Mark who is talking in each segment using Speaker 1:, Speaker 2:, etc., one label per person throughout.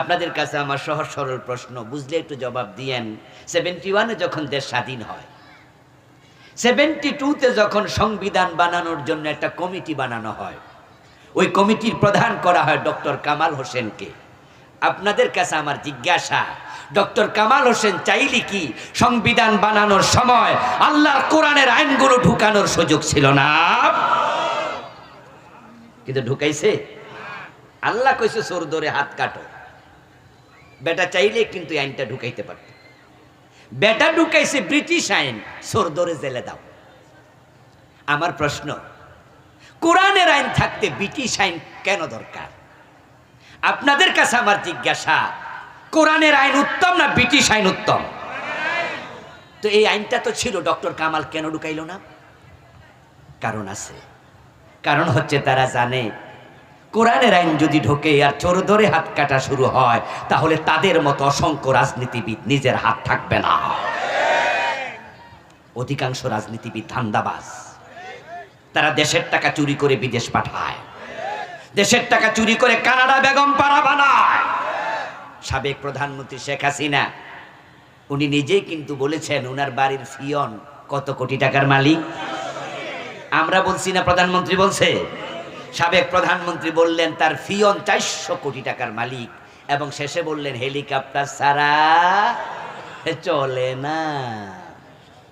Speaker 1: আপনাদের কাছে আমার সহজ সরল প্রশ্ন, বুঝলে একটু জবাব দিয়েন। সেভেন্টি ওয়ানে যখন দেশ স্বাধীন হয় সেভেন্টি টুতে যখন সংবিধান বানানোর জন্য একটা কমিটি বানানো হয়, ওই কমিটির প্রধান করা হয় ডক্টর কামাল হোসেনকে। আপনাদের কাছে আমার জিজ্ঞাসা, ডক্টর কামাল হোসেন চাইলি কি সংবিধান বানানোর সময় আল্লাহর কোরআনের আইনগুলো ঢুকানোর সুযোগ ছিল না? কিন্তু ঢুকাইছে। আল্লাহ কইছে সোর ধরে হাত কাটো। বেটা চাইলে কিন্তু আইনটা ঢুকাইতে পারত। বেটা ঢুকাইছে ব্রিটিশ আইন, সোর ধরে জেলে দাও। আমার প্রশ্ন, কোরআনের আইন থাকতে ব্রিটিশ আইন কেন দরকার? আপনাদের কাছে আমার জিজ্ঞাসা, কোরআনের আইন উত্তম না ব্রিটিশ আইন উত্তম? তো এই আইনটা তো ছিল, ডক্টর কামাল কেন ঢুকাইল না? কারণ আছে। কারণ হচ্ছে তারা জানে কোরআনের আইন যদি ঢোকে আর চোর ধরে হাত কাটা শুরু হয়, তাহলে তাদের মতো অসংখ্য রাজনীতিবিদ নিজের হাত থাকবে না। অধিকাংশ রাজনীতিবিদ ধান্দাবাজ। তারা দেশের টাকা চুরি করে বিদেশ পাঠায়। দেশের টাকা চুরি করে কানাডা বেগম পাড়া বানায়। সাবেক প্রধানমন্ত্রী শেখ হাসিনা, উনি নিজেই কিন্তু বলেছেন, উনার বাড়ির ফিয়ন কত কোটি টাকার মালিক? আমরা বলছি না প্রধানমন্ত্রী বলছে সাবেক প্রধানমন্ত্রী বললেন, তার ফিয়ন চারশো কোটি টাকার মালিক। এবং শেষে বললেন, হেলিকপ্টার ছাড়া চলে না।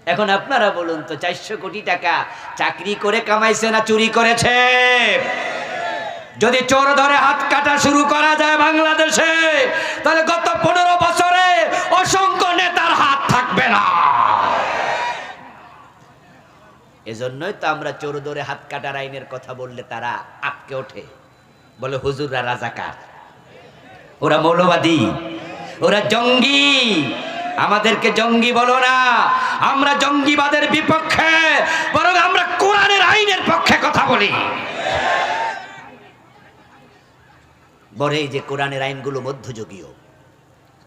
Speaker 1: এখন আপনারা বলুন তো, চারশো কোটি টাকা চাকরি করে কামাইছে না চুরি করেছে? যদি চোর ধরে হাত কাটা শুরু করা যায় বাংলাদেশে তাহলে গত পনেরো বছরে অসংখ্য নেতার হাত থাকবে না এজন্যই তো আমরা চোর ধরে হাত কাটার আইনের কথা বললে তারা আটকে ওঠে। বলে, হুজুররা রাজাকার। ওরা মৌলবাদী। ওরা জঙ্গি। আমাদেরকে জঙ্গি বলো না। আমরা জঙ্গিবাদের বিপক্ষে, বরং আমরা কোরআনের আইনের পক্ষে কথা বলি। বলে যে কোরআনের আইনগুলো মধ্যযুগীয়,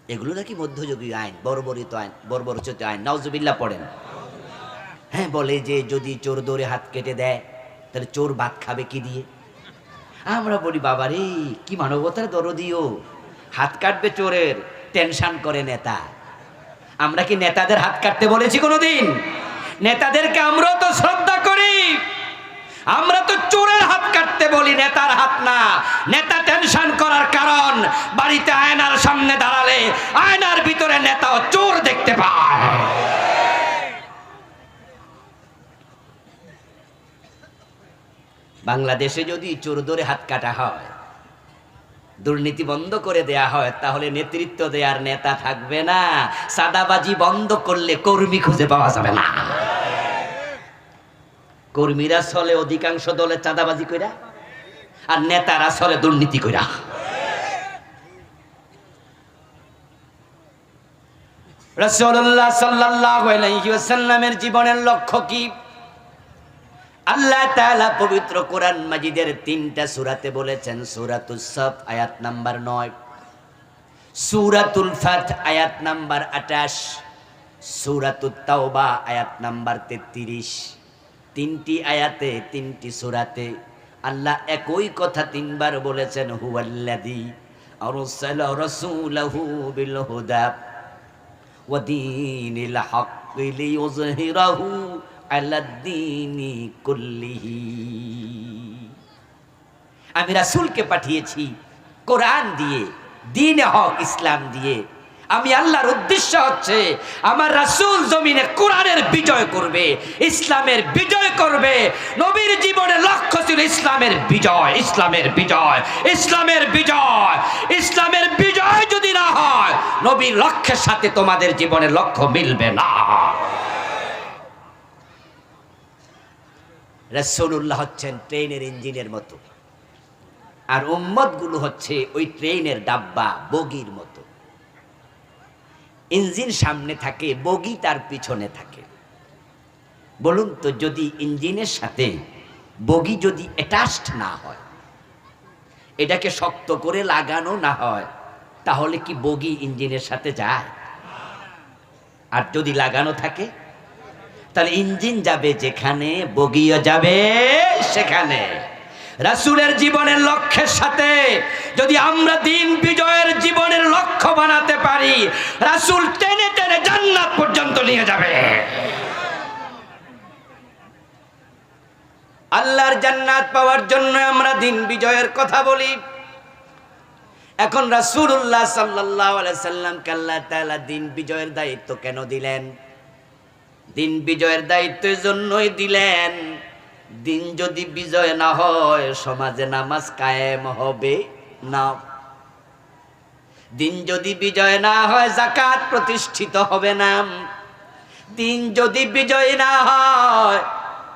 Speaker 1: এগুলো নাকি মধ্যযুগীয় আইন, বর্বরিত আইন, বর্বরচিত আইন নওজুবিল্লাহ পড়েন। হ্যাঁ বলে যে যদি চোর দৌড়ে হাত কেটে দেয়, তাহলে চোর ভাত খাবে কি দিয়ে? আমরা বলি বাবা রে কি মানবতার দরদিও হাত কাটবে চোরের, টেনশন করে নেতা। আমরা কি নেতাদের হাত কাটতে বলেছি কোনোদিন? নেতাদেরকে আমরাও তো শ্রদ্ধা করি। আমরা তো চোরের হাত কাটতে বলি, নেতার হাত না। নেতা টেনশন করার কারণ, বাড়িতে আয়নার সামনে দাঁড়ালে আয়নার ভিতরে নেতাও চোর দেখতে পায়। বাংলাদেশে যদি চোর ধরে হাত কাটা হয়, দুর্নীতি বন্ধ করে দেয়া হয়, তাহলে নেতৃত্ব দেওয়ার নেতা থাকবে না। সাদাবাজি বন্ধ করলে কর্মী খুঁজে পাওয়া যাবে না। কর্মীরা চলে অধিকাংশ দলে চাঁদাবাজি কইরা, আর নেতারা চলে দুর্নীতি কইরা। আলাইহি ওয়াসাল্লামের জীবনের লক্ষ্য কি? আল্লাহ তাআলা পবিত্র কোরআন মাজিদের তিনটা সূরাতে বলেছেন, সূরাতুস সাফ আয়াত নাম্বার 9 সূরাতুল আয়াত নাম্বার 28 সূরাতুত তাওবা আয়াত নাম্বার 33 তিনটি আয়াতে, তিনটি সূরাতে আল্লাহ একই কথা তিনবার বলেছেন, হুয়াল্লাযী আরসালা রাসূলাহু বিল হুদা ওয়া দীনিল লিইয়ুযহিরাহু আমি রাসূলকে পাঠিয়েছি কোরআন দিয়ে, দিনে হক ইসলাম দিয়ে। আমি আল্লাহর উদ্দেশ্য হচ্ছে আমার রাসূল জমিনে কোরআনের বিজয় করবে, ইসলামের বিজয় করবে। নবীর জীবনের লক্ষ্য ছিল ইসলামের বিজয় ইসলামের বিজয় ইসলামের বিজয় ইসলামের বিজয় যদি না হয়, নবীর লক্ষ্যের সাথে তোমাদের জীবনের লক্ষ্য মিলবে না। রসুল্লাহ হচ্ছেন ট্রেনের ইঞ্জিনের মতো। আর উম্মতগুলো হচ্ছে ওই ট্রেনের ডাব্বা, বগির মতো। ইঞ্জিন সামনে থাকে, বগি তার পিছনে থাকে। বলুন তো, যদি ইঞ্জিনের সাথে বগি যদি অ্যাটাচড না হয়, এটাকে শক্ত করে লাগানো না হয়, তাহলে কি বগি ইঞ্জিনের সাথে যায়? আর যদি লাগানো থাকে তাহলে ইঞ্জিন যাবে যেখানে, বগিও যাবে সেখানে। রাসূলের জীবনের লক্ষ্যের সাথে যদি আমরা দিন বিজয়ের জীবনের লক্ষ্য বানাতে পারি, রাসূল টেনে টেনে জান্নাত পর্যন্ত নিয়ে যাবে। আল্লাহর জান্নাত পাওয়ার জন্য আমরা দিন বিজয়ের কথা বলি। এখন রাসূলুল্লাহ সাল্লাল্লাহু আলাইহি সাল্লামকে আল্লাহ তাআলা দিন বিজয়ের দায়িত্ব কেন দিলেন? দিন বিজয়ের দায়িত্বের জন্যই দিলেন। দিন যদি বিজয় না হয়, সমাজে নামাজ কায়েম হবে না। দিন যদি বিজয় না হয় জাকাত প্রতিষ্ঠিত হবে না। দিন যদি বিজয় না হয়,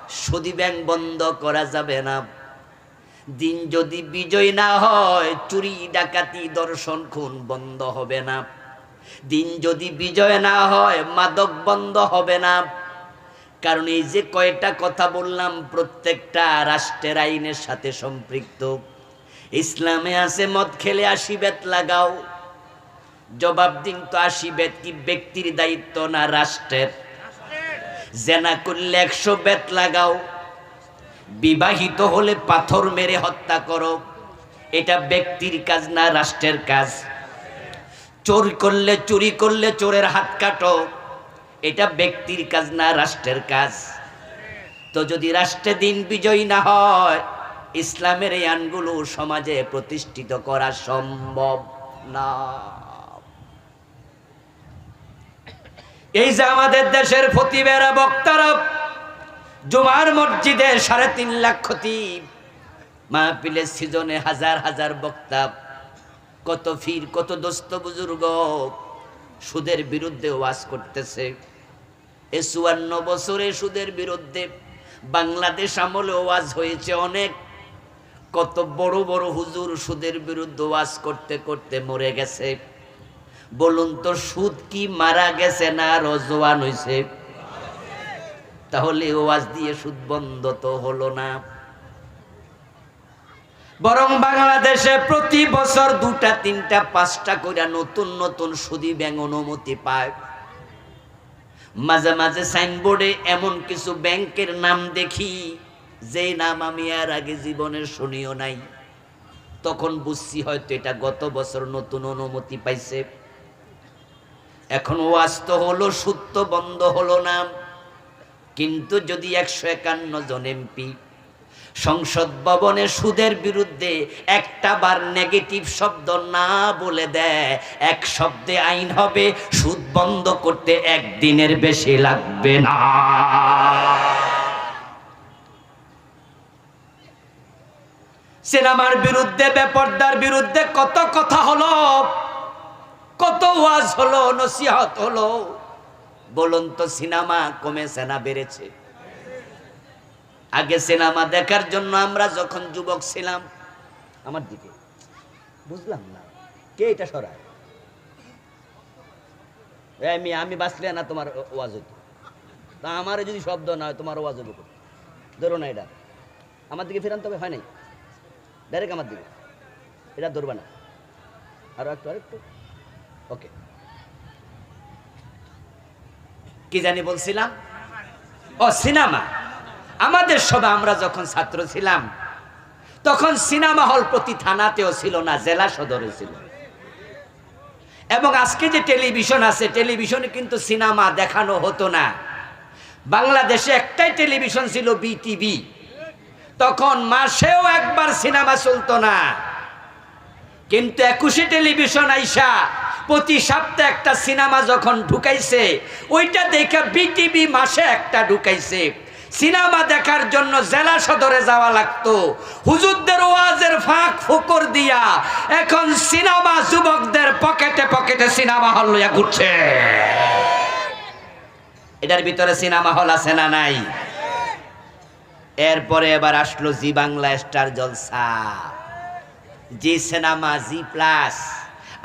Speaker 1: সুদি ব্যাংক বন্ধ করা যাবে না। দিন যদি বিজয় না হয়, চুরি ডাকাতি দর্শন খুন বন্ধ হবে না। দিন যদি বিজয় না হয়, মাদক বন্ধ হবে না। কারণ এই যে কয়টা কথা বললাম, প্রত্যেকটা রাষ্ট্রের আইনের সাথে সম্পৃক্ত। ইসলামে আছে, মদ খেলে আশি বেত লাগাও। জবাব দিন তো আশি বেত, কি ব্যক্তির দায়িত্ব না রাষ্ট্রের? জেনা করলে একশো বেত লাগাও। বিবাহিত হলে পাথর মেরে হত্যা করো। এটা ব্যক্তির কাজ না রাষ্ট্রের কাজ। চোর করলে চুরি করলে চোরের হাত কাটো। এটা ব্যক্তির কাজ না রাষ্ট্রের কাজ। তো যদি রাষ্ট্রে দিন বিজয়ী না হয়, ইসলামের এই আইনগুলো সমাজে প্রতিষ্ঠিত করা সম্ভব না। এই যে আমাদের দেশের ফতিবেরা বক্তারা, জুমার মসজিদে সাড়ে তিন লাখ ক্ষতি মাহফিলের সিজনে হাজার হাজার বক্তা কত ফির, কত দোস্ত বুজুর্গ সুদের বিরুদ্ধে ওয়াজ করতেছে। এ চুয়ান্ন বছরে সুদের বিরুদ্ধে বাংলাদেশ আমলে ওয়াজ হয়েছে অনেক। কত বড় বড় হুজুর সুদের বিরুদ্ধে ওয়াজ করতে করতে মরে গেছে। বলুন তো, সুদ কি মারা গেছে না রজওয়ান হয়েছে তাহলে ওয়াজ দিয়ে সুদ বন্ধ তো হলো না। বরং বাংলাদেশে প্রতি বছর দুটা, তিনটা, পাঁচটা করে নতুন নতুন সুদি ব্যাংক অনুমতি পায়। মাঝে মাঝে সাইনবোর্ডে এমন কিছু ব্যাংকের নাম দেখি, যে নাম আমি আর আগে জীবনে শুনিও নাই। তখন বুঝছি হয়তো এটা গত বছর নতুন অনুমতি পাইছে। এখন ওয়াজ তো হলো সূত্র বন্ধ হলো না। কিন্তু যদি একশো একান্ন জন এমপি সংসদ ভবনে সুদের বিরুদ্ধে একটা বার নেগেটিভ শব্দ না বলে দেয়। এক শব্দে আইন হবে, সুদ বন্ধ করতে একদিনের বেশি লাগবে না। সিনেমার বিরুদ্ধে, বেপর্দার বিরুদ্ধে কত কথা হলো, কত ওয়াজ হলো, নসিহত হলো। বলুন তো, সিনেমা কমেছে না বেড়েছে? আগে সিনেমা দেখার জন্য আমরা যখন যুবক ছিলাম, আমার দিকে, বুঝলাম না, কে এটা সরায়? আমি আমি বাঁচলে না তোমার ওয়াজ হইতো। তা আমার যদি শব্দ না হয়, তোমার ওয়াজ হইব ধরো না এটা। আমার দিকে ফেরান তবে, হয় নাই? ডাইরেক্ট আমার দিকে। এটা ধরবে না। আরও একটু আরেকটু ওকে কি জানি বলছিলাম? ও, সিনেমা। আমাদের সবাই আমরা যখন ছাত্র ছিলাম, তখন সিনেমা হল প্রতি থানাতেও ছিল না, জেলা সদরে ছিল। এবং আজকে যে টেলিভিশন আছে, টেলিভিশনে কিন্তু সিনেমা দেখানো হতো না। বাংলাদেশে একটাই টেলিভিশন ছিল বিটিভি। তখন মাসেও একবার সিনেমা চলতো না। কিন্তু একুশে টেলিভিশন আইসা, প্রতি সপ্তাহে একটা সিনেমা যখন ঢুকাইছে, ওইটা দেখে বিটিভি মাসে একটা ঢুকাইছে। সিনেমা দেখার জন্য জেলা সদরে যাওয়া লাগতো। হুজুরদের ওয়াজের ফাঁক ফুকর দিয়া এখন সিনেমা যুবকদের পকেটে পকেটে সিনেমা হল লইয়া ঘুরছে। এটার ভিতরে সিনেমা হল আছে না নাই? এরপরে এবার আসলো Zee Bangla star Jalsha. Zee cinema, Zee plus.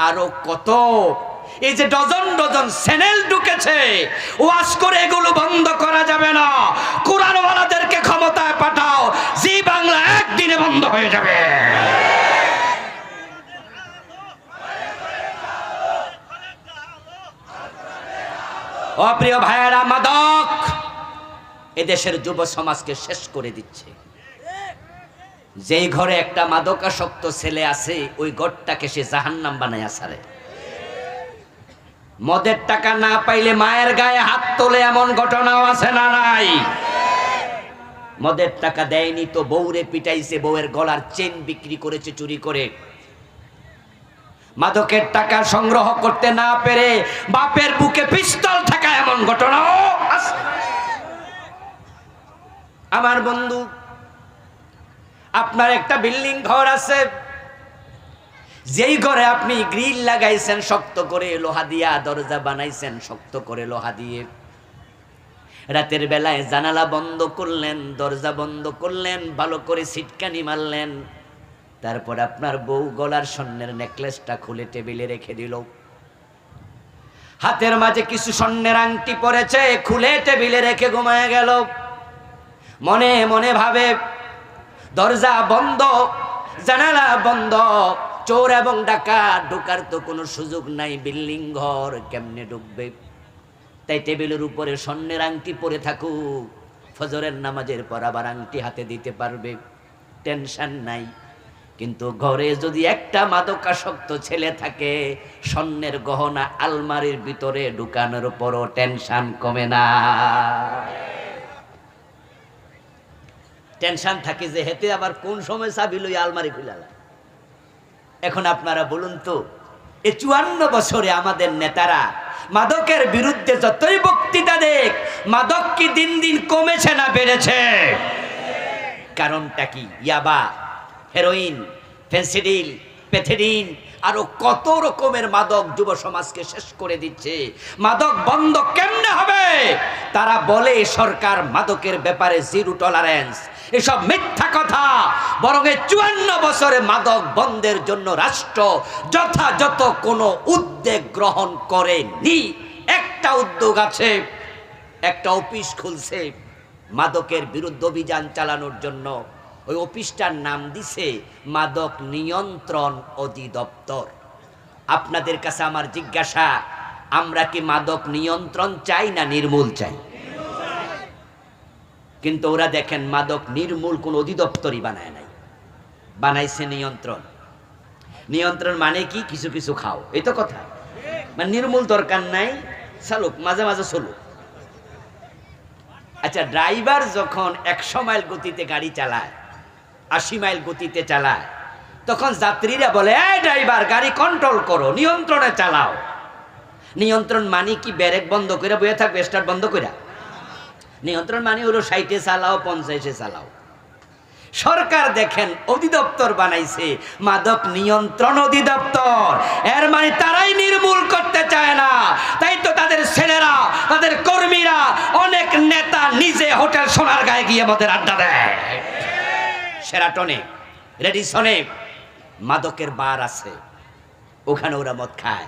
Speaker 1: আরও কত এই যে ডজন ডজন চ্যানেল ঢুকেছে ওয়াশ করে এগুলো বন্ধ করা যাবে না। কোরআনওয়ালাদেরকে ক্ষমতায় পাঠাও, জি বাংলা একদিনে বন্ধ হয়ে যাবে। অপ্রিয় ভাইয়েরা, মাদক এদেশের যুব সমাজকে শেষ করে দিচ্ছে। যেই ঘরে একটা মাদকাসক্ত ছেলে আছে, ওই ঘরটাকে সে জাহান্নাম বানায় আসারে মদের টাকা না পাইলে মায়ের গায়ে হাত তোলে এমন ঘটনাও আছে না নাই মদের টাকা দেয়নি তো বউরে পিটাইছে, বউয়ের গলার চেন বিক্রি করেছে চুরি করে মাদকের টাকা সংগ্রহ করতে না পেরে বাপের বুকে পিস্তল থাকা এমন ঘটনাও। আমার বন্ধু, আপনার একটা বিল্ডিং ঘর আছে যেই ঘরে আপনি গ্রিল লাগাইছেন, শক্ত করে লোহা দিয়া, দরজা বানাইছেন, শক্ত করে লোহা দিয়ে। রাতের বেলায় জানালা বন্ধ করলেন, দরজা বন্ধ করলেন, ভালো করে সিটকানি মারলেন। তারপর আপনার বউ গলার স্বর্ণের নেকলেসটা খুলে টেবিলে রেখে দিল। হাতের মাঝে কিছু স্বর্ণের আংটি পড়েছে খুলে টেবিলে রেখে ঘুমায় গেল। মনে মনে ভাবে, দরজা বন্ধ, জানালা বন্ধ চোর এবং ডাকা ঢোকার তো কোনো সুযোগ নাই। বিল্ডিং ঘর কেমনে ঢুকবে? তাই টেবিলের উপরে স্বর্ণের আংটি পরে থাকুক। ফজরের নামাজের পর আবার আংটি হাতে দিতে পারবে। টেনশন নাই। কিন্তু ঘরে যদি একটা মাদকাসক্ত ছেলে থাকে, স্বর্ণের গহনা আলমারির ভিতরে ঢুকানোর পরও টেনশন কমে না। টেনশন থাকে যে হেতে আবার কোন সময় চাবি লই আলমারি খুলালা এখন আপনারা বলুন তো, এ চুয়ান্ন বছরে আমাদের নেতারা মাদকের বিরুদ্ধে যতই বক্তৃতা দেখ, মাদক কি দিন দিন কমেছে না বেড়েছে? কারণটা কি? ইয়াবা, হেরোইন, ফেন্সিডিল, পেথেডিন আরও কত রকমের মাদক যুব সমাজকে শেষ করে দিচ্ছে। মাদক বন্ধ কেমনে হবে? তারা বলে সরকার মাদকের ব্যাপারে জিরো টলারেন্স এসব মিথ্যা কথা। বরং এই চুয়ান্ন বছরে মাদক বন্ধের জন্য রাষ্ট্র যথাযথ কোনো উদ্যোগ গ্রহণ করেনি। একটা উদ্যোগ আছে, একটা অফিস খুলছে মাদকের বিরুদ্ধে অভিযান চালানোর জন্য। ওই অফিসটার নাম দিছে মাদক নিয়ন্ত্রণ অধিদপ্তর। আপনাদের কাছে আমার জিজ্ঞাসা, আমরা কি মাদক নিয়ন্ত্রণ চাই না নির্মূল চাই? কিন্তু ওরা দেখেন মাদক নির্মূল কোন অধিদপ্তরই বানায় নাই। বানাইছে নিয়ন্ত্রণ। নিয়ন্ত্রণ মানে কি? কিছু কিছু খাও। এই তো কথা। মানে নির্মূল দরকার নাই, চালুক, মাঝে মাঝে চলুক। আচ্ছা ড্রাইভার যখন একশো মাইল গতিতে গাড়ি চালায় আশি মাইল গতিতে চালায়। তখন যাত্রীরা বলে, এই ড্রাইভার, গাড়ি কন্ট্রোল করো, নিয়ন্ত্রণে চালাও। নিয়ন্ত্রণ মানে কি? ব্যারেক বন্ধ করে বয়ে থাকবে, স্টার্ট বন্ধ করে। নিয়ন্ত্রণ মানে হলো সাইটে চালাও পঞ্চায়েতে চালাও। সরকার দেখেন, অধিদপ্তর বানাইছে, মাদক নিয়ন্ত্রণ অধিদপ্তর। এর মানে তারাই নির্মূল করতে চায় না। তাই তো তাদের ছেলেরা, তাদের কর্মীরা অনেক নেতা নিজে হোটেল সোনার গায়ে গিয়ে মদের আড্ডা দেয়। সেরাটনে রেডিসনে মাদকের বার আছে, ওখানে ওরা মদ খায়,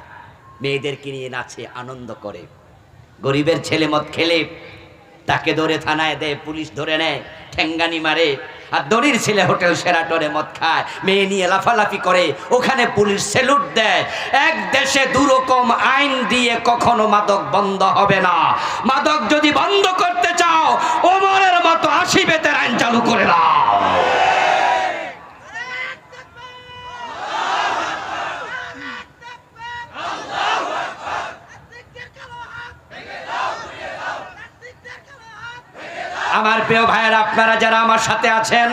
Speaker 1: মেয়েদেরকে নিয়ে নাচে, আনন্দ করে। গরিবের ছেলে মদ খেলে, তাকে ধরে থানায় দেয়, পুলিশ ধরে নেয়, ঠেঙ্গানি মারে, আর দড়ির ছেলে হোটেল সেরাটনে মদ খায়, মেয়ে নিয়ে লাফালাফি করে, ওখানে পুলিশ সেলুট দেয়। এক দেশে দুরকম আইন দিয়ে কখনো মাদক বন্ধ হবে না। মাদক যদি বন্ধ করতে চাও, ওমরের মতো আশি বেতের আইন চালু করে দাও। আমার প্রিয় ভাইয়েরা, আপনারা যারা আমার সাথে আছেন,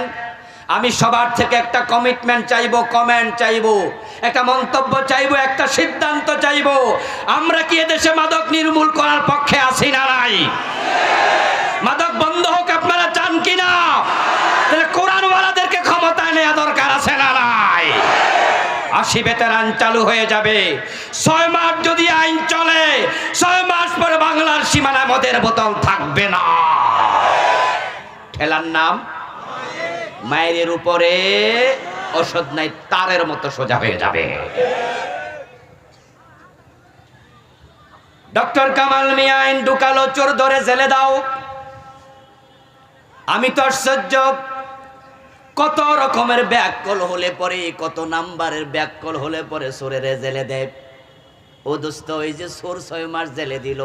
Speaker 1: আমি সবার থেকে একটা কমিটমেন্ট চাইব কমেন্ট চাইব, একটা মন্তব্য চাইব, একটা সিদ্ধান্ত চাইব, আমরা কি এদেশে মাদক নির্মূল করার পক্ষে আছি না নাই? মাদক বন্ধ হোক, আপনারা চান কিনা? তাহলে কোরআনওয়ালাদেরকে ক্ষমতায় নেওয়া দরকার আছে না নাই? আশি বেতের আইন চালু হয়ে যাবে। ছয় মাস যদি আইন চলে, ছয় মাস পরে বাংলার সীমানা মদের বোতল থাকবে না। ঠেলার নাম? মায়ের উপরে ওষুধ নাই, তারের মতো সোজা হয়ে যাবে। ডক্টর কামাল মিয়া, আইন ঢুকালো, চোর ধরে জেলে দাও। আমি তো আশ্চর্য, কত রকমের ব্যাককল হলে পরে, কত নাম্বারের ব্যাককল হলে পরে সোরের জেলে দেয়। ও দোস্ত, ওই যে সোর ছয় মাস জেলে দিল।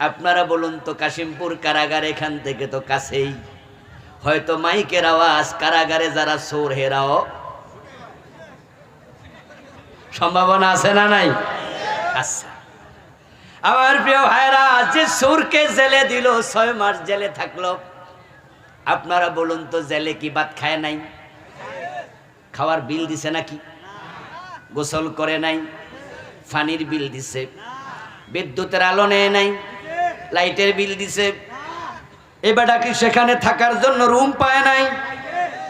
Speaker 1: আপনারা বলুন তো, কাশিমপুর কারাগার এখান থেকে তো কাছেই। হয়তো মাইকের আওয়াজ কারাগারে যারা সোর হেরাও। সম্ভাবনা আছে না নাই? আচ্ছা। আমার প্রিয় ভাইরা, যে সুরকে জেলে দিল, ছয় মাস জেলে থাকল। আপনারা বলুন তো, জেলে কি ভাত খায় নাই? খাওয়ার বিল দিছে নাকি? গোসল করে নাই? ফানির বিল দিছে? বিদ্যুতের আলো নেয় নাই? লাইটের বিল দিছে। এবারটা কি সেখানে থাকার জন্য রুম পায় নাই।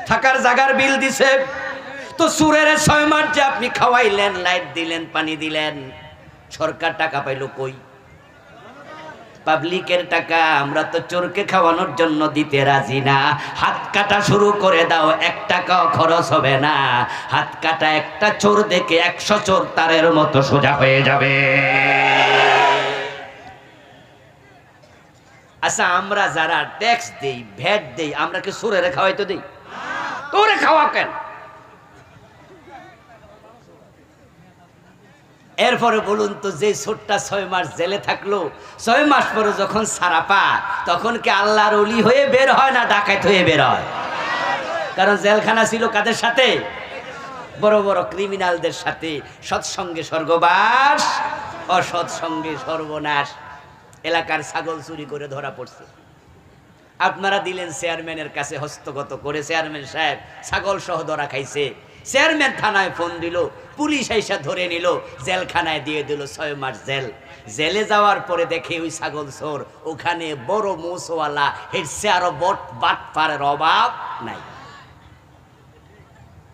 Speaker 1: থাকার জায়গার বিল দিছে। তো সুরের ছয় মাস যে আপনি খাওয়াইলেন, লাইট দিলেন, পানি দিলেন, সরকার টাকা পাইলো কই? পাবলিকের টাকা আমরা তো চোরকে খাওয়ানোর জন্য দিতে রাজি না। হাত কাটা শুরু করে দাও, এক টাকাও খরচ হবে না। হাত কাটা একটা চোর দেখে একশো চোর তারের মতো সোজা হয়ে যাবে। আচ্ছা আমরা যারা ট্যাক্স দেই ভ্যাট দেই, আমরা কি সুরের খাওয়াইতে দেই? তোরে খাওয়া কেন? এরপরে বলুন তো, যে ছোট্টা ছয় মাস জেলে থাকল, ছয় মাস পরে যখন সারা পা তখন কি আল্লাহর অলি হয়ে বের হয় না ডাকাত হয়ে বের হয়? কারণ জেলখানা ছিল কাদের সাথে? বড় বড় ক্রিমিনালদের সাথে। সৎসঙ্গে স্বর্গবাস, অসৎসঙ্গে সর্বনাশ। এলাকার ছাগল চুরি করে ধরা পড়ছে। আপনারা দিলেন চেয়ারম্যানের কাছে হস্তগত করে চেয়ারম্যান সাহেব ছাগল সহ ধরা খাইছে। চেয়ারম্যান থানায় ফোন দিল, পুলিশ আইসা ধরে নিল, জেলখানায় দিয়ে দিল ছয় মাস জেল। জেলে যাওয়ার পরে দেখে ওই ছাগল চোর, ওখানে বড় মোসওয়ালা হেরছে আরও বট বাট পারের অভাব নাই।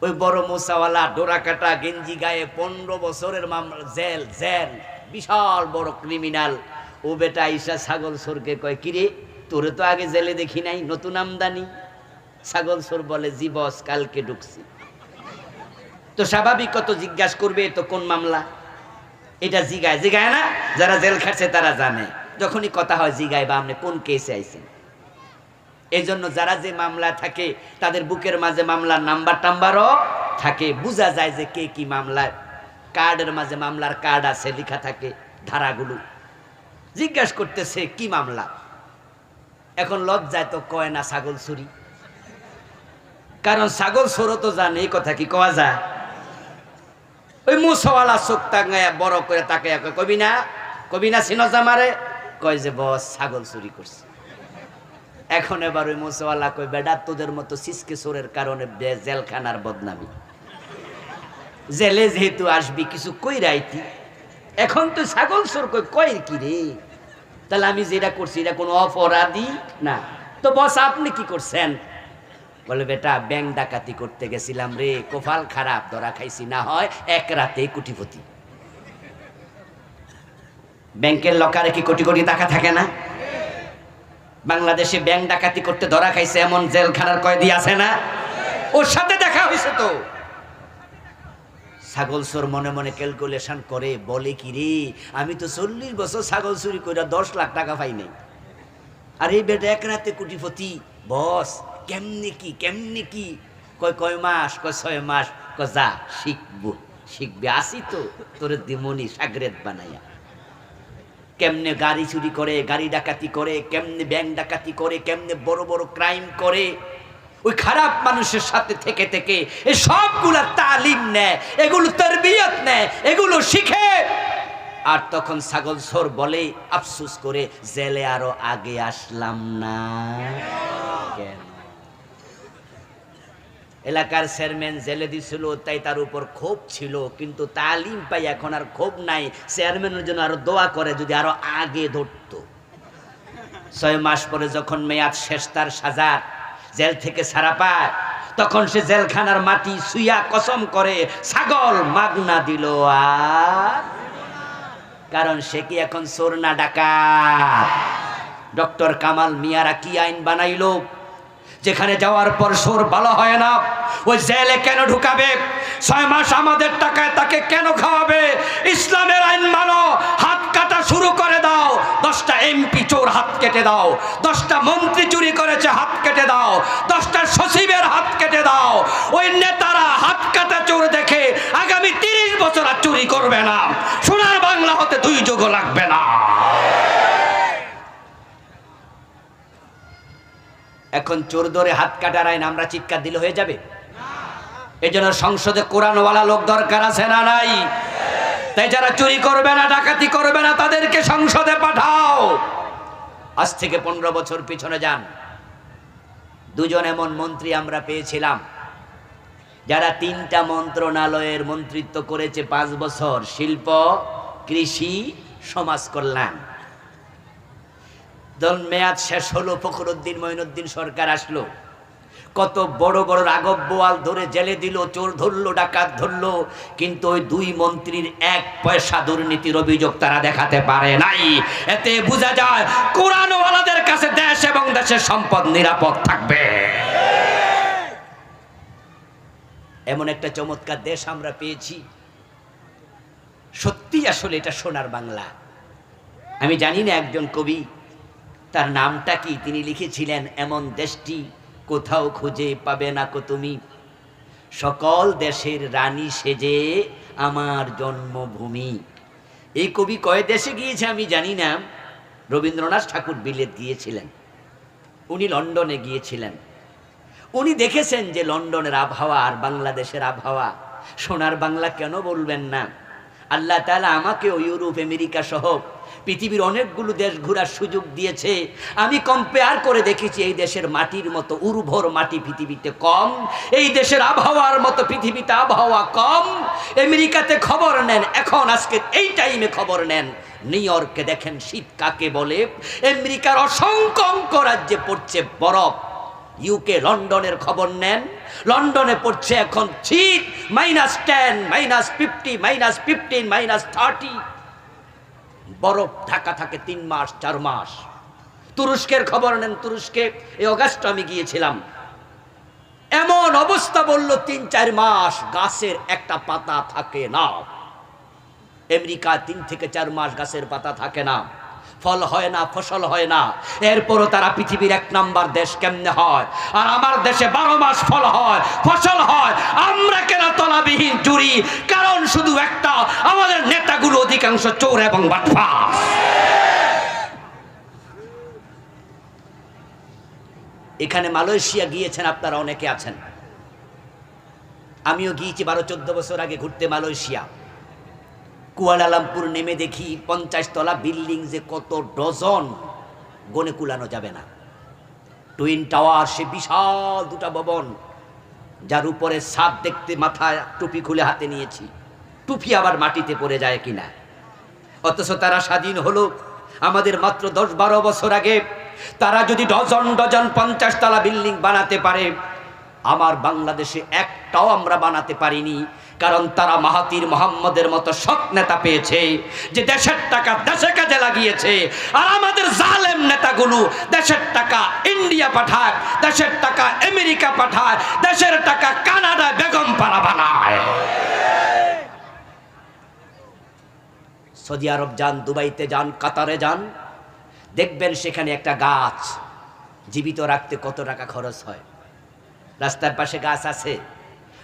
Speaker 1: ওই বড় মোসাওয়ালা ডোরা কাটা গেঞ্জি গায়ে পনেরো বছরের মামলা জেল জেল, বিশাল বড় ক্রিমিনাল ও বেটা ঈশা ছাগল সোরকে কয়, কিরে, তোরে তো আগে জেলে দেখি নাই, নতুন আমদানি? ছাগল সোর বলে, জি বস, কালকে ঢুকছি। তো স্বাভাবিক কত জিজ্ঞাসা করবে তো কোন মামলা? এটা জিগায় জিগায় না, যারা জেল খাটছে তারা জানে। যখনই কথা হয়, জিগায় বা আপনি কোন কেসে আইছেন? এই জন্য যারা যে মামলা থাকে, তাদের বুকের মাঝে মামলার নাম্বার টাম্বারও থাকে। বোঝা যায় যে কে কি মামলায়। কার্ডের মাঝে মামলার কার্ড আছে, লেখা থাকে ধারাগুলো। জিজ্ঞাসা করতেছে, কি মামলা? এখন লজ্জায় তো কয় না ছাগল চুরি। কারণ ছাগল চোরও তো জানে, এই কথা কি কওয়া যায়? ওই মুসওয়ালা চোখ টাঙায় বড় করে তাকে কবি না কবি না সিনজা মারে? কয় যে, বস, ছাগল চুরি করছে। এখন এবার ওই মুসওয়ালা কই বেডা, তোদের মতো সিসকে চোরের কারণে জেলখানার বদনামি। জেলে যেহেতু আসবি, কিছু কই রাইতি এখন তো ছাগল চোর কই কই কি রে? তাহলে আমি যেটা করছি, এটা কোনো অপরাধী না। তো বস, আপনি কি করছেন? বলে, বেটা, ব্যাংক ডাকাতি করতে গেছিলাম রে কোফাল খারাপ, ধরা খাইছি, না হয় এক রাতে কোটিপতি। ব্যাংকের লকারে কি কোটি কোটি টাকা থাকে না? বাংলাদেশে ব্যাংক ডাকাতি করতে ধরা খাইছে এমন জেলখানার কয়েদি আছে না? ওর সাথে দেখা হয়েছে তো। ছাগল চোর মনে মনে ক্যালকুলেশন করে, বলে কি রে, আমি তো চল্লিশ বছর ছাগল চুরি করে দশ লাখ টাকা পাই নাই। আর এই বেটা এক রাতে কোটিপতি, বস, কেমনে কি কেমনে কি? কয় কয় মাস, কয় ছয় মাস, কয় যা, শিখব, শিখবে, আসি তো, তোর দিমনি সাগরেত বানাইয়া। কেমনে গাড়ি চুরি করে, গাড়ি ডাকাতি করে, কেমনে ব্যাংক ডাকাতি করে, কেমনে বড় বড় ক্রাইম করে ওই খারাপ মানুষের সাথে থেকে থেকে এই সবগুলা তালিম নেয়, এগুলো তরবিয়ত নেয়, এগুলো শিখে। আর তখন ছাগল সোর বলে, আফসুস করে জেলে আরও আগে আসলাম না। এলাকার চেয়ারম্যান জেলে দিছিল, তাই তার উপর ক্ষোভ ছিল, কিন্তু তালিম পাই এখন আর ক্ষোভ নাই। চেয়ারম্যানের জন্য আরও দোয়া করে, যদি আরও আগে ধরতো। ছয় মাস পরে যখন মেয়াদ শেষ, তার সাজার জেল থেকে ছাড়া পায়। তখন সে জেলখানার মাটি সুইয়া কসম করে ছাগল মাগনা দিল আর। কারণ সে কি এখন চোর না ডাকাত? ডক্টর কামাল মিয়ারা কি আইন বানাইলো? যেখানে যাওয়ার পর সোর ভালো হয় না। ওই জেলে কেন ঢুকাবে? ছয় মাস আমাদের টাকায় তাকে কেন খাওয়াবে? ইসলামের আইন মানো, হাত দশটা এমপি চোর হাত কেটে দাও, দশটা মন্ত্রী চুরি করেছে হাত কেটে দাও, দশটা সচিবের হাত কেটে দাও। ওই নেতারা হাত কাটা চোর দেখে আগামী তিরিশ বছর আর চুরি করবে না। সোনার বাংলা হতে দুই যোগ লাগবে না। এখন চোর ধরে হাত কাটার আইন, আমরা চিৎকার দিলে হয়ে যাবে? এই জন্য সংসদে কোরআনওয়ালা লোক দরকার আছে না নাই? তাই যারা চুরি করবে না, ডাকাতি করবে না, তাদেরকে সংসদে পাঠাও। আজ থেকে পনেরো বছর পিছনে যান। দুজন এমন মন্ত্রী আমরা পেয়েছিলাম, যারা তিনটা মন্ত্রণালয়ের মন্ত্রিত্ব করেছে পাঁচ বছর, শিল্প, কৃষি, সমাজ কল্যাণ। মেয়াদ শেষ হলো, ফখরুদ্দিন, মঈনুদ্দিন সরকার আসলো। কত বড় বড় রাঘব বোয়াল ধরে জেলে দিল, চোর ধরলো, ডাকাত ধরলো, কিন্তু ওই দুই মন্ত্রীর এক পয়সা দুর্নীতির অভিযোগ তারা দেখাতে পারে নাই। এতে বোঝা যায়, কোরআনওয়ালাদের কাছে দেশ এবং দেশের সম্পদ নিরাপদ থাকবে। এমন একটা চমৎকার দেশ আমরা পেয়েছি। সত্যি আসলে এটা সোনার বাংলা। আমি জানি না একজন কবি, তার নামটা কি, তিনি লিখেছিলেন, এমন দেশটি কোথাও খুঁজে পাবে না কো তুমি। সকল দেশের রানী সেজে আমার জন্মভূমি। এই কবি কয় দেশে গিয়েছে আমি জানি না। রবীন্দ্রনাথ ঠাকুর বিলেত গিয়েছিলেন। উনি লন্ডনে গিয়েছিলেন। উনি দেখেছেন যে লন্ডনের আবহাওয়া আর বাংলাদেশের আবহাওয়া। সোনার বাংলা কেন বলবেন না? আল্লাহ তাআলা আমাকেও ইউরোপ, আমেরিকা সহ পৃথিবীর অনেকগুলো দেশ ঘোরার সুযোগ দিয়েছে। আমি কম্পেয়ার করে দেখেছি এই দেশের মাটির মতো, উর্বর মাটি পৃথিবীতে কম, এই দেশের আবহাওয়ার মতো পৃথিবীতে আবহাওয়া কম। আমেরিকাতে খবর নেন, এখন আজকে এই টাইমে খবর নেন। নিউ ইয়র্কে দেখেন শীত কাকে বলে। আমেরিকার অসংখ্য অঙ্ক রাজ্যে পড়ছে বরফ। ইউকে লন্ডনের খবর নেন। লন্ডনে পড়ছে এখন শীত minus ten minus fifty minus fifteen minus thirty বরফ ঢাকা থাকে তিন মাস, চার মাস। তুরস্কের খবর নেন তুরস্কে এই অগাস্ট আমি গিয়েছিলাম। এমন অবস্থা বলল তিন, চার মাস গাছের একটা পাতা থাকে না। আমেরিকা তিন থেকে চার মাস গাছের পাতা থাকে না। ফল হয় না, ফসল হয় না। এরপরও তারা পৃথিবীর এক নাম্বার দেশ কেমনে হয়? আর আমার দেশে বারো মাস ফল হয়, ফসল হয়। আমরা কেন তলাবিহীন চুরি? কারণ শুধু একটা, আমাদের নেতাগুলো অধিকাংশ চোর এবং বাটফা। এখানে মালয়েশিয়া গিয়েছেন, আপনারা অনেকে আছেন। আমিও গিয়েছি বারো, চোদ্দ বছর আগে ঘুরতে মালয়েশিয়া। কুয়ালালামপুর নেমে দেখি পঞ্চাশ তলা বিল্ডিং যে কত ডজন, গনে কুলানো যাবে না। টুইন টাওয়ার, সে বিশাল দুটা ভবন, যার উপরে ছাদ দেখতে মাথায় টুপি খুলে হাতে নিয়েছি। টুপি আবার মাটিতে পড়ে যায় কিনা। অথচ তারা স্বাধীন হলো আমাদের মাত্র দশ বারো বছর আগে। তারা যদি ডজন ডজন পঞ্চাশ তলা বিল্ডিং বানাতে পারে, আমার বাংলাদেশে একটাও আমরা বানাতে পারিনি। কারণ তারা মাহাতির মোহাম্মদের মতো সৎ নেতা পেয়েছে, যে দেশের টাকা দেশে কাজে লাগিয়েছে। আর আমাদের জালেম নেতাগুলো দেশের টাকা ইন্ডিয়া পাঠায়, দেশের টাকা আমেরিকা পাঠায়, দেশের টাকা কানাডা বেগম পাড়া বানায়। সৌদি আরব যান, দুবাইতে যান, কাতারে যান, দেখবেন সেখানে একটা গাছ, জীবিত রাখতে কত টাকা খরচ হয়। রাস্তার পাশে গাছ আছে।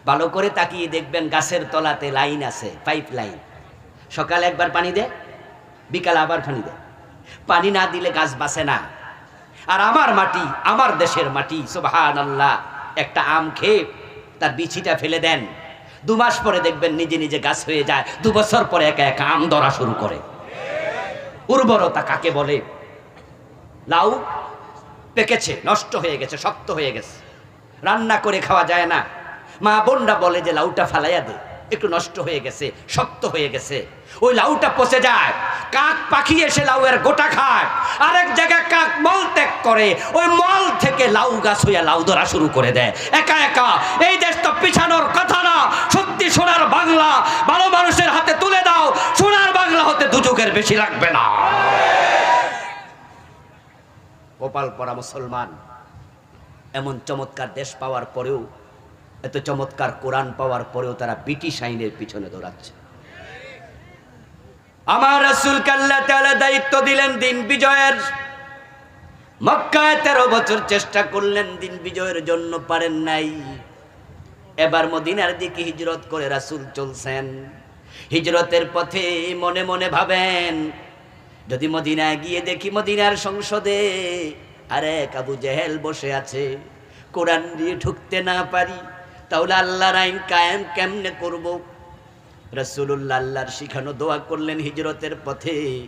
Speaker 1: ভালো করে তাকিয়ে দেখবেন গাছের তলাতে লাইন আছে পাইপ লাইন সকালে একবার পানি দে, বিকাল আবার পানি দে। পানি না দিলে গাছ বাঁচে না। আর আমার মাটি, আমার দেশের মাটি সুবাহান আল্লাহ একটা আম খেয়ে তার বিছিটা ফেলে দেন। দু মাস পরে দেখবেন নিজে নিজে গাছ হয়ে যায়, দু বছর পরে একা একা আম ধরা শুরু করে। উর্বরতা কাকে বলে? লাউ পেকেছে, নষ্ট হয়ে গেছে, শক্ত হয়ে গেছে। রান্না করে খাওয়া যায় না। মা বোনরা বলে যে লাউটা ফালাইয়া দে, একটু নষ্ট হয়ে গেছে, শক্ত হয়ে গেছে। ওই লাউটা পচে যায়, কাক পাখি এসে লাউয়ের গোটা খায়। আরেক জায়গায় কাক মল ত্যাগ করে, ওই মল থেকে লাউ গাছ হইয়া লাউ ধরা শুরু করে দেয়। একা একা, এই দেশ তো পিছানোর কথা না, সত্যি সোনার বাংলা ভালো মানুষের হাতে তুলে দাও, সোনার বাংলা হতে দুযুগের বেশি লাগবে না। গোপাল পরা মুসলমান, এমন চমৎকার দেশ পাওয়ার পরেও এত চমৎকার কোরআন পাওয়ার পরেও তারা ব্রিটিশ আইনের পিছনে দৌড়াচ্ছে। আমার রাসূল কাল্লা তাআলা দায়িত্ব দিলেন দিন বিজয়ের। মক্কায় তেরো বছর চেষ্টা করলেন, দিন বিজয়ের জন্য পারেন নাই। এবার মদিনার দিকে হিজরত করে রাসূল চলছেন। হিজরতের পথে মনে মনে ভাবেন, যদি মদিনায় গিয়ে দেখি মদিনার সংসদে আরে কাবু জেহেল বসে আছে, কোরআন দিয়ে ঢুকতে না পারি তাহলে আল্লাহর আইন কায়েম কেমনে করব? রসুল্লাহ আল্লাহর শিখানো দোয়া করলেন হিজরতের পথে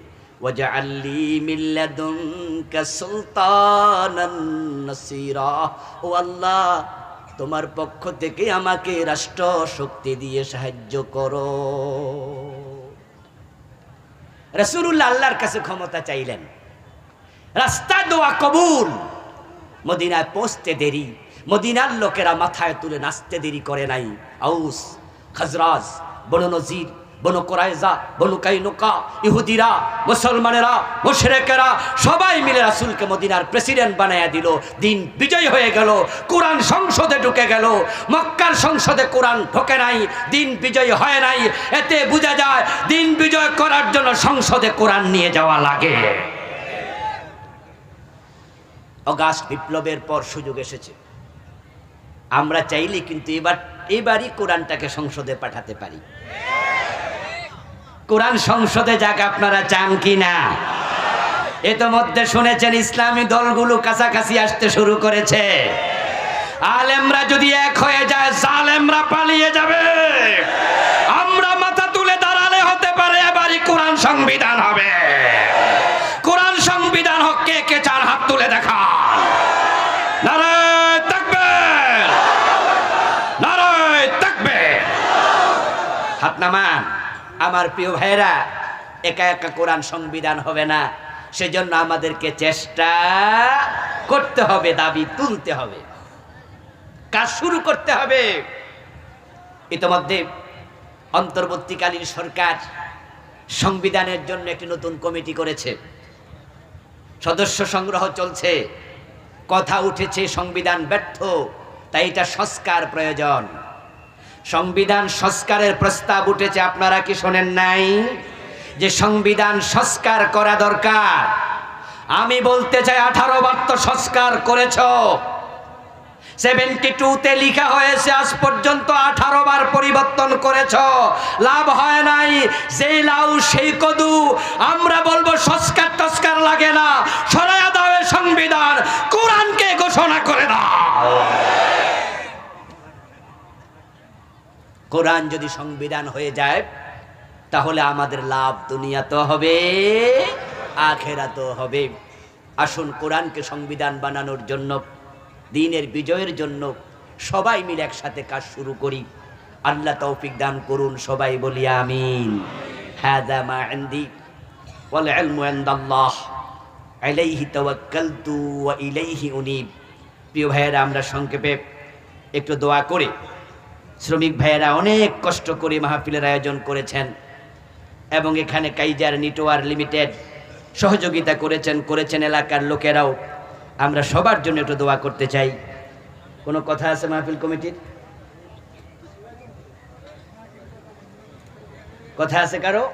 Speaker 1: নাসীরা। ও আল্লাহ, তোমার পক্ষ থেকে আমাকে রাষ্ট্র শক্তি দিয়ে সাহায্য করো। রসুল্লাহ আল্লাহর কাছে ক্ষমতা চাইলেন। রাস্তা দোয়া কবুল। মদিনায় পৌঁছতে দেরি। মদিনার লোকেরা মাথায় তুলে নাচতে দেরি করে নাই। আউস খাজরাজ, বনু নজির, বনু কোরাইজা বনু কাইনুকা, ইহুদিরা, মুসলমানেরা, মুশরেকেরা সবাই মিলে রাসুলকে মদিনার প্রেসিডেন্ট বানায়া দিল। দিন বিজয় হয়ে গেল, কোরআন সংসদে ঢুকে গেল। মক্কার সংসদে কোরআন ঢোকে নাই, দিন বিজয় হয় নাই। এতে বোঝা যায়, দিন বিজয় করার জন্য সংসদে কোরআন নিয়ে যাওয়া লাগে। অগাস্ট বিপ্লবের পর সুযোগ এসেছে। আমরা চাইলে কিন্তু এবার, এবারই কোরআনটাকে সংসদে পাঠাতে পারি। কোরআন সংসদে যাক আপনারা চান কি না। ইতোমধ্যে শুনেছেন ইসলামী দলগুলো কাছাকাছি আসতে শুরু করেছে। আলেমরা যদি এক হয়ে যায়, জালেমরা পালিয়ে যাবে। আমরা মাথা তুলে দাঁড়ালে হতে পারে এবারই কোরআন সংবিধান হবে। কোরআন সংবিধান হোক কে কে চার হাত তুলে দেখা নারায় থাকবে নারায় থাকবে হাত নামান আমার প্রিয় ভাইরা একা একা কোরআন সংবিধান হবে না। সেজন্য আমাদেরকে চেষ্টা করতে হবে, দাবি তুলতে হবে। কাজ শুরু করতে হবে। ইতোমধ্যে অন্তর্বর্তীকালীন সরকার সংবিধানের জন্য একটি নতুন কমিটি করেছে। সদস্য সংগ্রহ চলছে। কথা উঠেছে, সংবিধান ব্যর্থ, তাই এটা সংস্কার প্রয়োজন। সংবিধান সংস্কারের প্রস্তাব উঠেছে, আপনারা কি শোনেন নাই? যে সংবিধান সংস্কার করা দরকার। আমি বলতে চাই, আঠারো বার তো সংস্কার করেছ। সেভেন্টি টুতে লিখা হয়েছে, আজ পর্যন্ত আঠারো বার পরিবর্তন করেছ। লাভ হয় নাই। যেই লাউ, সেই কদু, আমরা বলব সংস্কার টস্কার লাগে না। সরায়া দাও সংবিধান, কোরআনকে ঘোষণা করে দাও। কোরআন যদি সংবিধান হয়ে যায়, তাহলে আমাদের লাভ দুনিয়াতে হবে আখেরাতেও হবে। আসুন কোরআনকে সংবিধান বানানোর জন্য, দিনের বিজয়ের জন্য সবাই মিলে একসাথে কাজ শুরু করি। আল্লাহ তৌফিক দান করুন সবাই বলি আমিন। ইনদাল্লাহ। আলাইহি তাওয়াক্কালতু ওয়া ইলাইহি উনীব। প্রিয় ভাইয়েরা, আমরা সংক্ষেপে একটু দোয়া করে শ্রমিক ভাইয়েরা অনেক কষ্ট করে মাহফিলের আয়োজন করেছেন এবং এখানে কাইজার নিটওয়ার লিমিটেড সহযোগিতা করেছেন করেছেন এলাকার লোকেরাও। আমরা সবার জন্য একটু দোয়া করতে চাই। কোনো কথা আছে মাহফিল কমিটির? কথা আছে কারও?